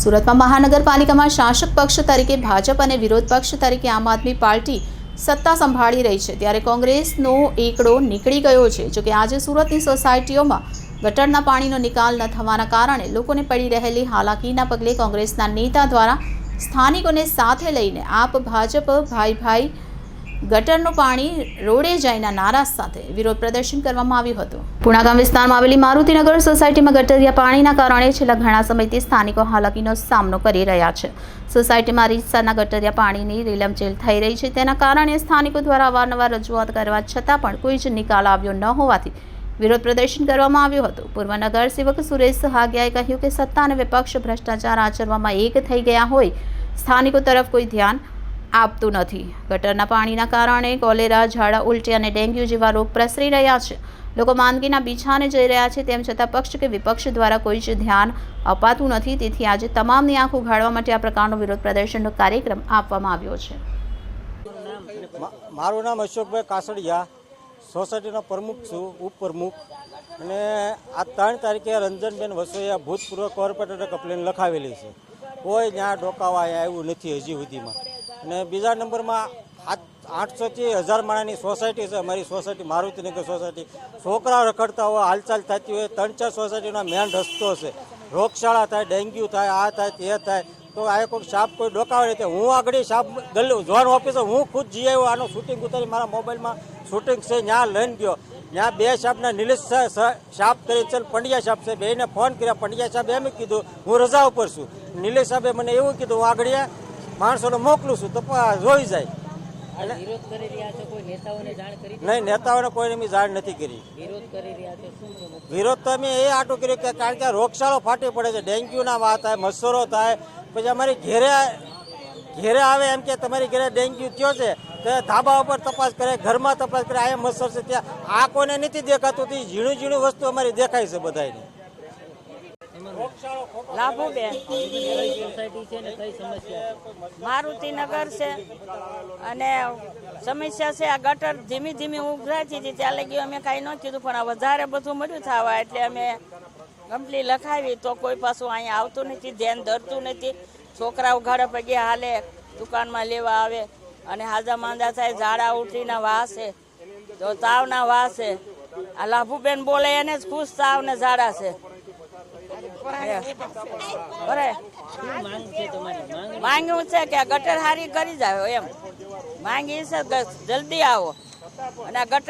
સુરતમાં મહાનગરપાલિકામાં શાસક પક્ષ તરીકે ભાજપ અને વિરોધ પક્ષ તરીકે આમ આદમી પાર્ટી સત્તા સંભાળી રહી છે. ત્યારે કોંગ્રેસનો એકડો નીકળી ગયો છે. જોકે આજે સુરતની સોસાયટીઓમાં ગટરના પાણીનો નિકાલ ન થવાના કારણે લોકોને પડી રહેલી હાલાકીના પગલે કોંગ્રેસના નેતા દ્વારા સ્થાનિકોને સાથે લઈને આપ ભાજપ ભાઈ ભાઈ ગટરનું પાણી રોડે જાયના નારા સાથે વિરોધ પ્રદર્શન કરવામાં આવ્યું હતું. પુણાગામ વિસ્તારમાં આવેલી મારુતિનગર સોસાયટીમાં ગટરિયા પાણીના કારણે છેલ્લા ઘણા સમયથી સ્થાનિકો હાલાકીનો સામનો કરી રહ્યા છે. સોસાયટીમાં રીતસરના ગટરિયા પાણીની રીલમચેલ થઈ રહી છે. તેના કારણે સ્થાનિકો દ્વારા અવારનવાર રજૂઆત કરવા છતાં પણ કોઈ જ નિકાલ આવ્યો ન હોવાથી વિરોધ પ્રદર્શન કરવામાં આવ્યું હતું. પૂર્વ નગરસેવક સુરેશ સહાગિયાએ કહ્યું કે સત્તા અને વિપક્ષ ભ્રષ્ટાચાર આચરવામાં એક થઈ ગયા હોય. સ્થાનિકો તરફ કોઈ ધ્યાન આપતું નથી. ગટરના પાણીના કારણે કોલેરા, ઝાડા ઉલટી અને ડેન્ગ્યુ જેવા રોગ પ્રસરી રહ્યા છે. લોકો માંદગીના બીછાને જઈ રહ્યા છે, તેમ છતાં પક્ષ કે વિપક્ષ દ્વારા કોઈ જ ધ્યાન અપાતું નથી. તેથી આજે તમામની આંખ ઉઘાડવા માટે આ પ્રકારનો વિરોધ પ્રદર્શનનો કાર્યક્રમ આપવામાં આવ્યો છે. મારું નામ અશોકભાઈ કાસડિયા, સોસાયટીનો પ્રમુખ છું, ઉપપ્રમુખ. અને આ ત્રણ તારીખે રંજનબેન વસોયા ભૂતપૂર્વ કોર્પોરેટર કમ્પ્લેન લખાવેલી છે. કોઈ ત્યાં ડોકાવા અહીંયા આવ્યું નથી હજી સુધીમાં. અને બીજા નંબરમાં આઠસોથી હજાર માણાની સોસાયટી છે. અમારી સોસાયટી મારુતિનગર સોસાયટી. છોકરા રખડતા હોય, હાલચાલ થતી હોય, ત્રણ ચાર સોસાયટીનો મેન રસ્તો છે. રોગશાળા થાય, ડેન્ગ્યુ થાય, આ થાય, તે થાય. તો આ કોઈ સાપ કોઈ ડોકાવે નહીં. હું આગળ સાપ ગલ્લો ઝોન ઓફિસર હું ખુદ જઈ આવ્યો. આનું શૂટિંગ ઉતારી મારા મોબાઈલમાં. શૂટિંગ છે ત્યાં લઈને ગયો. ત્યાં બે સાહેબના નિલેશ સાપ કરી છે પંડ્યા સાહેબ છે. બેને ફોન કર્યા. પંડ્યા સાહેબ એમ કીધું, હું રજા ઉપર છું. નિલેશ સાહેબે મને એવું કીધું, હું આગળ માણસોને મોકલું છું તો જોઈ જાય. નહીં નેતાઓને કોઈને મેં જાણ નથી કરી. વિરોધ તો અમે એ આટું કર્યું કે કારણ કે રોગચાળો ફાટી પડે છે ડેન્ગ્યુના વાત થાય મચ્છરો થાય પછી અમારી ઘેરે ઘેરે આવે એમ કે તમારી ઘરે ડેન્ગ્યુ થયો છે તો ધાબા ઉપર તપાસ કરે ઘરમાં તપાસ કરે આ મચ્છર છે ત્યાં આ કોઈને નથી દેખાતું તે ઝીણું ઝીણું વસ્તુ અમારી દેખાય છે બધાની લાભુબેન મારુતિનગર છે અને સમસ્યા છે, આ ગટર ધીમી ધીમી ઉભરાતી હતી ત્યાં લગી અમે કાંઈ ન કીધું, પણ આ વધારે બધું મળ્યું થવા એટલે અમે કમ્પ્લી લખાવી, તો કોઈ પાછું અહીંયા આવતું નથી, ધ્યાન ધરતું નથી. છોકરા ઉઘાડે પગે હાલે, દુકાનમાં લેવા આવે, અને હાજા માંદા થાય, ઝાડા ઉઠીના વાસ તો તાવના વાસ. આ લાભુબેન બોલે, એને જ ખુશ તાવ ને ઝાડા છે બરાબર શું માંગ છે તમારી માંગ માંગ્યું છે કે ગટર હારી કરી જાવ એમ. માંગી છે જલ્દી આવો. અને ગટર